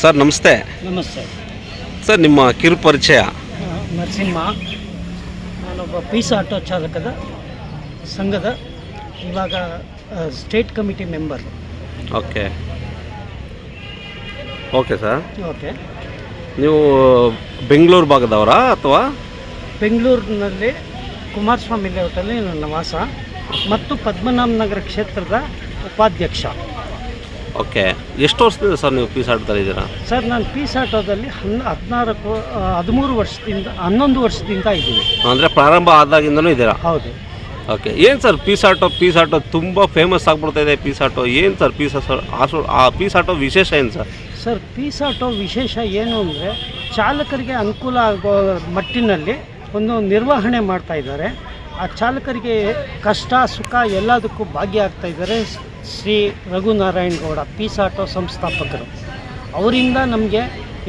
Sir ನಮಸ್ತೆ. ನಮಸ್ತೆ. Sir ನಿಮ್ಮ ಕಿರು ಪರಿಚಯ. ನರಸಿಂಹ. ನಾನೊಬ್ಬ ಪೀಸ್ ಆಟೋ ಚಾಲಕದ ಸಂಘದ ಇವಾಗ state committee member. Okay. Okay sir. Okay. ನೀವು ಬೆಂಗಳೂರು ಭಾಗದವರಾ ಅಥವಾ? ಬೆಂಗಳೂರಿನಲ್ಲಿ ಕುಮಾರಸ್ವಾಮಿ ಲೇಔಟಲ್ಲಿ ನನ್ನ ವಾಸ. ಮತ್ತು ಪದ್ಮನಾಭನಗರ ಕ್ಷೇತ್ರದ ಉಪಾಧ್ಯಕ್ಷ. ಓಕೆ. ಎಷ್ಟು ವರ್ಷದಿಂದ ಸರ್ ನೀವು ಪೀಸ್ ಆಡ್ತಾ ಇದ್ದೀರಾ ಸರ್ ನಾನು ಪೀಸ್ ಆಟೋದಲ್ಲಿ ಹನ್ ಹದಿನಾಲ್ಕು ಹದಿಮೂರು ವರ್ಷದಿಂದ ಹನ್ನೊಂದು ವರ್ಷದಿಂದ ಇದ್ದೀನಿ. ಅಂದರೆ ಪ್ರಾರಂಭ ಆದಾಗಿಂದನೂ ಇದ್ದೀರಾ? ಹೌದು. ಓಕೆ. ಏನು sir peace auto peace auto ತುಂಬ ಫೇಮಸ್ ಆಗ್ಬಿಡ್ತಾ ಇದೆ ಪೀಸ್ ಆಟೋ? ಏನು ಸರ್ ಪೀಸ್ ಆಟೋ ಆ ಪೀಸ್ ಆಟೋ ವಿಶೇಷ ಏನು ಸರ್? ಸರ್ ಪೀಸ್ ಆಟೋ ವಿಶೇಷ ಏನು ಅಂದರೆ ಚಾಲಕರಿಗೆ ಅನುಕೂಲ ಆಗೋ ಮಟ್ಟಿನಲ್ಲಿ ಒಂದು ನಿರ್ವಹಣೆ ಮಾಡ್ತಾ ಇದ್ದಾರೆ. ಆ ಚಾಲಕರಿಗೆ ಕಷ್ಟ ಸುಖ ಎಲ್ಲದಕ್ಕೂ ಭಾಗಿಯಾಗ್ತಾ ಇದ್ದಾರೆ. ಶ್ರೀ ರಘುನಾರಾಯಣ್ ಗೌಡ ಪೀಸ್ ಆಟೋ ಸಂಸ್ಥಾಪಕರು. ಅವರಿಂದ ನಮಗೆ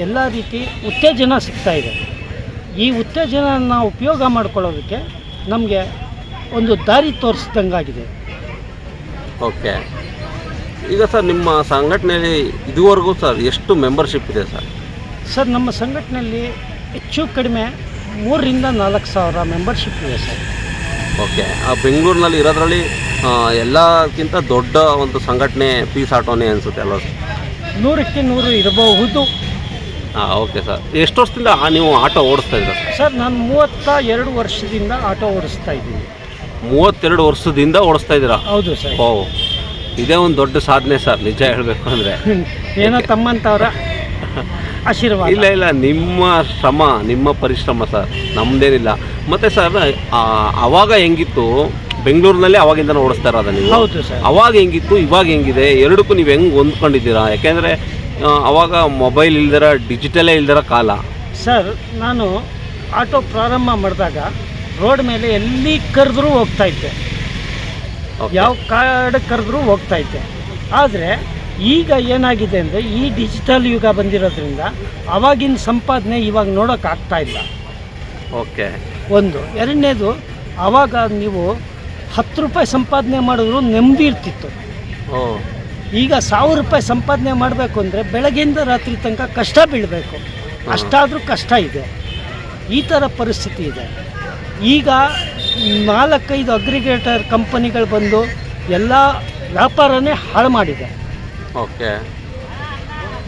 ಎಲ್ಲ ರೀತಿ ಉತ್ತೇಜನ ಸಿಗ್ತಾ ಇದೆ. ಈ ಉತ್ತೇಜನ ಉಪಯೋಗ ಮಾಡ್ಕೊಳ್ಳೋದಕ್ಕೆ ನಮಗೆ ಒಂದು ದಾರಿ ತೋರಿಸ್ದಂಗಾಗಿದೆ. ಓಕೆ. ಈಗ ಸರ್ ನಿಮ್ಮ ಸಂಘಟನೆಯಲ್ಲಿ ಇದುವರೆಗೂ ಸರ್ ಎಷ್ಟು ಮೆಂಬರ್ಶಿಪ್ ಇದೆ ಸರ್? ಸರ್ ನಮ್ಮ ಸಂಘಟನೆಯಲ್ಲಿ ಹೆಚ್ಚು ಕಡಿಮೆ ಮೂರರಿಂದ ನಾಲ್ಕು ಸಾವಿರ ಮೆಂಬರ್ಶಿಪ್ ಇದೆ ಸರ್. ಓಕೆ. ಆ ಬೆಂಗಳೂರಿನಲ್ಲಿ ಇರೋದ್ರಲ್ಲಿ ಎಲ್ಲಕ್ಕಿಂತ ದೊಡ್ಡ ಒಂದು ಸಂಘಟನೆ ಪೀಸ್ ಆಟೋನೇ ಅನಿಸುತ್ತೆ ಅಲ್ವಾ ಸರ್? ನೂರಕ್ಕೆ ನೂರು ಇರಬಹುದು. ಹಾಂ ಓಕೆ ಸರ್. ಎಷ್ಟು ವರ್ಷದಿಂದ ಆ ನೀವು ಆಟೋ ಓಡಿಸ್ತಾ ಇದ್ದೀರಾ ಸರ್? ಸರ್ ನಾನು ಮೂವತ್ತ ಎರಡು ವರ್ಷದಿಂದ ಆಟೋ ಓಡಿಸ್ತಾ ಇದ್ದೀನಿ. ಮೂವತ್ತೆರಡು ವರ್ಷದಿಂದ ಓಡಿಸ್ತಾ ಇದ್ದೀರಾ? ಹೌದು ಸರ್. ಓ ಇದೇ ಒಂದು ದೊಡ್ಡ ಸಾಧನೆ ಸರ್ ನಿಜ ಹೇಳಬೇಕು ಅಂದರೆ. ಏನೋ ತಮ್ಮಂತವರ ಆಶೀರ್ವಾದ. ಇಲ್ಲ ಇಲ್ಲ ನಿಮ್ಮ ಶ್ರಮ ನಿಮ್ಮ ಪರಿಶ್ರಮ ಸರ್ ನಮ್ಮದೇನಿಲ್ಲ ಮತ್ತು ಸರ್ ಅವಾಗ ಹೆಂಗಿತ್ತು ಬೆಂಗಳೂರಿನಲ್ಲಿ ಅವಾಗಿಂದ ಓಡಿಸ್ತಾ ಇರೋದ ನೀವು? ಹೌದು ಸರ್. ಅವಾಗ ಹೆಂಗಿತ್ತು ಇವಾಗ ಹೆಂಗಿದೆ ಎರಡಕ್ಕೂ ನೀವು ಹೆಂಗೆ ಹೊಂದ್ಕೊಂಡಿದ್ದೀರಾ? ಯಾಕೆಂದರೆ ಅವಾಗ ಮೊಬೈಲ್ ಇಲ್ದಿರ ಡಿಜಿಟಲೇ ಇಲ್ದಿರ ಕಾಲ. ಸರ್ ನಾನು ಆಟೋ ಪ್ರಾರಂಭ ಮಾಡಿದಾಗ ರೋಡ್ ಮೇಲೆ ಎಲ್ಲಿ ಕರೆದ್ರೂ ಹೋಗ್ತಾ ಇದ್ದೆ. ಯಾವ ಕಾಡ್ ಕರೆದ್ರೂ ಹೋಗ್ತಾ ಇದ್ದೆ. ಆದರೆ ಈಗ ಏನಾಗಿದೆ ಅಂದರೆ ಈ ಡಿಜಿಟಲ್ ಯುಗ ಬಂದಿರೋದ್ರಿಂದ ಅವಾಗಿನ ಸಂಪಾದನೆ ಇವಾಗ ನೋಡೋಕ್ಕಾಗ್ತಾ ಇಲ್ಲ. ಓಕೆ. ಒಂದು. ಎರಡನೇದು ಆವಾಗ ನೀವು ಹತ್ತು ರೂಪಾಯಿ ಸಂಪಾದನೆ ಮಾಡಿದ್ರು ನೆಮ್ಮದಿ ಇರ್ತಿತ್ತು. ಈಗ ಸಾವಿರ ರೂಪಾಯಿ ಸಂಪಾದನೆ ಮಾಡಬೇಕು ಅಂದರೆ ಬೆಳಗ್ಗೆಯಿಂದ ರಾತ್ರಿ ತನಕ ಕಷ್ಟ ಬೀಳಬೇಕು. ಅಷ್ಟಾದರೂ ಕಷ್ಟ ಇದೆ. ಈ ಥರ ಪರಿಸ್ಥಿತಿ ಇದೆ. ಈಗ ನಾಲ್ಕೈದು ಅಗ್ರಿಗೇಟರ್ ಕಂಪನಿಗಳು ಬಂದು ಎಲ್ಲ ವ್ಯಾಪಾರನೇ ಹಾಳು ಮಾಡಿದೆ. ಓಕೆ.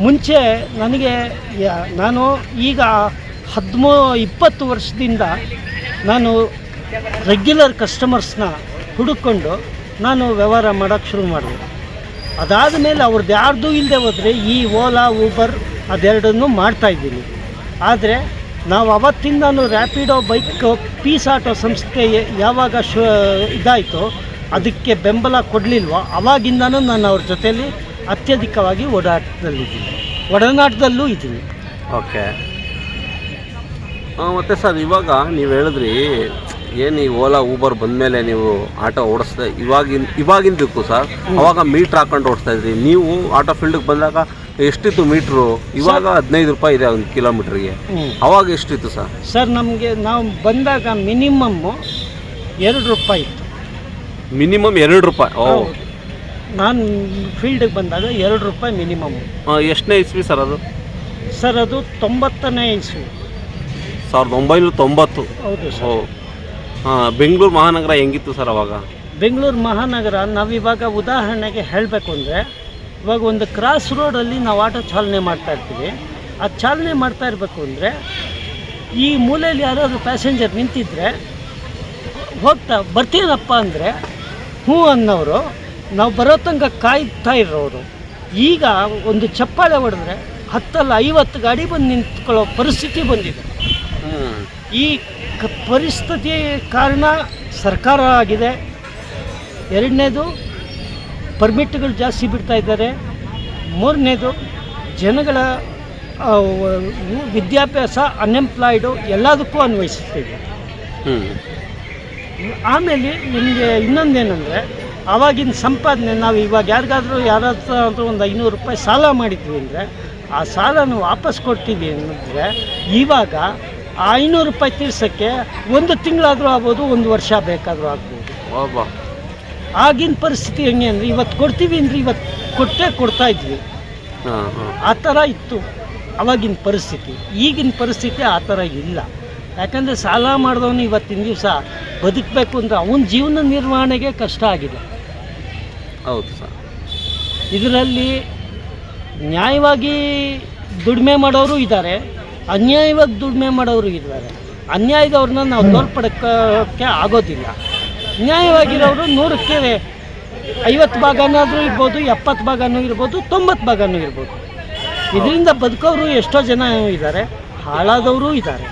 ಮುಂಚೆ ನನಗೆ ನಾನು ಈಗ ಹದಿಮೂ, ಇಪ್ಪತ್ತು ವರ್ಷದಿಂದ ನಾನು ರೆಗ್ಯುಲರ್ ಕಸ್ಟಮರ್ಸ್ನ ಹುಡುಕೊಂಡು ನಾನು ವ್ಯವಹಾರ ಮಾಡೋಕ್ಕೆ ಶುರು ಮಾಡಿದೆ. ಅದಾದ ಮೇಲೆ ಅವ್ರದ್ದು ಯಾರ್ದು ಇಲ್ಲದೆ ಹೋದರೆ ಈ ಓಲಾ ಊಬರ್ ಅದೆರಡನ್ನೂ ಮಾಡ್ತಾಯಿದ್ದೀನಿ ಆದರೆ ನಾವು ಅವತ್ತಿಂದನೂ ರ್ಯಾಪಿಡೋ ಬೈಕ್ ಪೀಸ್ ಆಟೋ ಸಂಸ್ಥೆ ಯಾವಾಗ ಶು, ಇದಾಯಿತು ಅದಕ್ಕೆ ಬೆಂಬಲ ಕೊಡಲಿಲ್ವೋ, ಅವಾಗಿಂದನೂ ನಾನು ಅವ್ರ ಜೊತೆಯಲ್ಲಿ ಅತ್ಯಧಿಕವಾಗಿ ಓಡಾಟದಲ್ಲಿದ್ದೀನಿ ಒಡನಾಟದಲ್ಲೂ ಇದ್ದೀನಿ. ಓಕೆ. ಮತ್ತು ಸರ್ ಇವಾಗ ನೀವು ಹೇಳಿದ್ರಿ ಏನು ಈ ಓಲಾ ಊಬರ್ ಬಂದಮೇಲೆ ನೀವು ಆಟೋ ಓಡಿಸ್ತಾ ಇವಾಗಿನ ಇವಾಗಿಂದಕ್ಕೂ ಸರ್ ಅವಾಗ ಮೀಟ್ರ್ ಹಾಕೊಂಡು ಓಡಿಸ್ತಾ ಇದ್ರಿ ನೀವು ಆಟೋ ಫೀಲ್ಡಿಗೆ ಬಂದಾಗ ಎಷ್ಟಿತ್ತು ಮೀಟ್ರು? ಇವಾಗ ಹದಿನೈದು ರೂಪಾಯಿ ಇದೆ ಒಂದು ಕಿಲೋಮೀಟ್ರಿಗೆ. ಅವಾಗ ಎಷ್ಟಿತ್ತು ಸರ್? ಸರ್ ನಮಗೆ ನಾವು ಬಂದಾಗ ಮಿನಿಮಮ್ಮು ಎರಡು ರೂಪಾಯಿ ಇತ್ತು. ಮಿನಿಮಮ್ ಎರಡು ರೂಪಾಯಿ. ಓ. ನಾನು ಫೀಲ್ಡಿಗೆ ಬಂದಾಗ ಎರಡು ರೂಪಾಯಿ ಮಿನಿಮಮ್ ಎಷ್ಟನೇ ಇಸ್ವಿ ಸರ್ ಅದು? ಸರ್ ಅದು ತೊಂಬತ್ತನೇ ಇಸ್ವಿ. ಸಾವಿರದ ಒಂಬೈನೂರ ತೊಂಬತ್ತು. ಹೌದು ಓ. ಸರ್ ಹಾಂ ಬೆಂಗಳೂರು ಮಹಾನಗರ ಹೆಂಗಿತ್ತು ಸರ್ ಅವಾಗ? ಬೆಂಗಳೂರು ಮಹಾನಗರ ನಾವಿವಾಗ ಉದಾಹರಣೆಗೆ ಹೇಳಬೇಕು ಅಂದರೆ ಇವಾಗ ಒಂದು ಕ್ರಾಸ್ ರೋಡಲ್ಲಿ ನಾವು ಆಟೋ ಚಾಲನೆ ಮಾಡ್ತಾ ಇರ್ತೀವಿ. ಆ ಚಾಲನೆ ಮಾಡ್ತಾ ಇರಬೇಕು ಅಂದರೆ ಈ ಮೂಲೆಯಲ್ಲಿ ಯಾರಾದರೂ ಪ್ಯಾಸೆಂಜರ್ ನಿಂತಿದ್ರೆ ಹೋಗ್ತಾ ಬರ್ತೀನಪ್ಪ ಅಂದರೆ ಹ್ಞೂ ಅನ್ನೋರು ನಾವು ಬರೋ ತನಕ ಕಾಯ್ತಾ ಇರೋರು ಈಗ ಒಂದು ಚಪ್ಪಾಳೆ ಹೊಡೆದ್ರೆ ಹತ್ತಲ್ಲ ಐವತ್ತು ಗಾಡಿ ಬಂದು ನಿಂತ್ಕೊಳ್ಳೋ ಪರಿಸ್ಥಿತಿ ಬಂದಿದೆ. ಈ ಕ ಪರಿಸ್ಥಿತಿ ಕಾರಣ ಸರ್ಕಾರ ಆಗಿದೆ. ಎರಡನೇದು ಪರ್ಮಿಟ್ಗಳು ಜಾಸ್ತಿ ಬಿಡ್ತಾ ಇದ್ದಾರೆ. ಮೂರನೇದು ಜನಗಳ ವಿದ್ಯಾಭ್ಯಾಸ ಅನ್ಎಂಪ್ಲಾಯ್ಡು ಎಲ್ಲದಕ್ಕೂ ಅನ್ವಯಿಸ್ತಿದೆ ಹ್ಞೂ ಆಮೇಲೆ ನಿಮಗೆ ಇನ್ನೊಂದೇನೆಂದರೆ ಆವಾಗಿನ ಸಂಪಾದನೆ ನಾವು ಇವಾಗ ಯಾರಿಗಾದರೂ ಯಾರಾದ್ರೂ ಒಂದು ಐನೂರು ರೂಪಾಯಿ ಸಾಲ ಮಾಡಿದ್ವಿ ಅಂದರೆ ಆ ಸಾಲನ ವಾಪಸ್ ಕೊಡ್ತೀವಿ ಅಂದರೆ ಇವಾಗ ಆ ಐನೂರು ರೂಪಾಯಿ ತೀರ್ಸೋಕ್ಕೆ ಒಂದು ತಿಂಗಳಾದರೂ ಆಗ್ಬೋದು ಒಂದು ವರ್ಷ ಬೇಕಾದರೂ ಆಗ್ಬೋದು. ಆಗಿನ ಪರಿಸ್ಥಿತಿ ಹೆಂಗೆ ಅಂದರೆ ಇವತ್ತು ಕೊಡ್ತೀವಿ ಅಂದರೆ ಇವತ್ತು ಕೊಟ್ಟೇ ಕೊಡ್ತಾ ಇದ್ವಿ. ಆ ಥರ ಇತ್ತು ಅವಾಗಿನ ಪರಿಸ್ಥಿತಿ. ಈಗಿನ ಪರಿಸ್ಥಿತಿ ಆ ಥರ ಇಲ್ಲ. ಯಾಕಂದರೆ ಸಾಲ ಮಾಡಿದವನು ಇವತ್ತಿನ ದಿವಸ ಬದುಕಬೇಕು ಅಂದರೆ ಅವನ ಜೀವನ ನಿರ್ವಹಣೆಗೆ ಕಷ್ಟ ಆಗಿದೆ ಹೌದು ಸರ್. ಇದರಲ್ಲಿ ನ್ಯಾಯವಾಗಿ ದುಡಿಮೆ ಮಾಡೋರು ಇದ್ದಾರೆ, ಅನ್ಯಾಯವಾಗಿ ದುಡಿಮೆ ಮಾಡೋರು ಇದ್ದಾರೆ. ಅನ್ಯಾಯದವ್ರನ್ನ ನಾವು ತೋರ್ಪಡಕ್ಕೆ ಆಗೋದಿಲ್ಲ. ನ್ಯಾಯವಾಗಿರೋರು ನೂರಕ್ಕೆ ಐವತ್ತು ಭಾಗನಾದರೂ ಇರ್ಬೋದು, ಎಪ್ಪತ್ತು ಭಾಗನೂ ಇರ್ಬೋದು, ತೊಂಬತ್ತು ಭಾಗನೂ ಇರ್ಬೋದು. ಇದರಿಂದ ಬದುಕೋರು ಎಷ್ಟೋ ಜನ ಇದ್ದಾರೆ, ಹಾಳಾದವರು ಇದ್ದಾರೆ.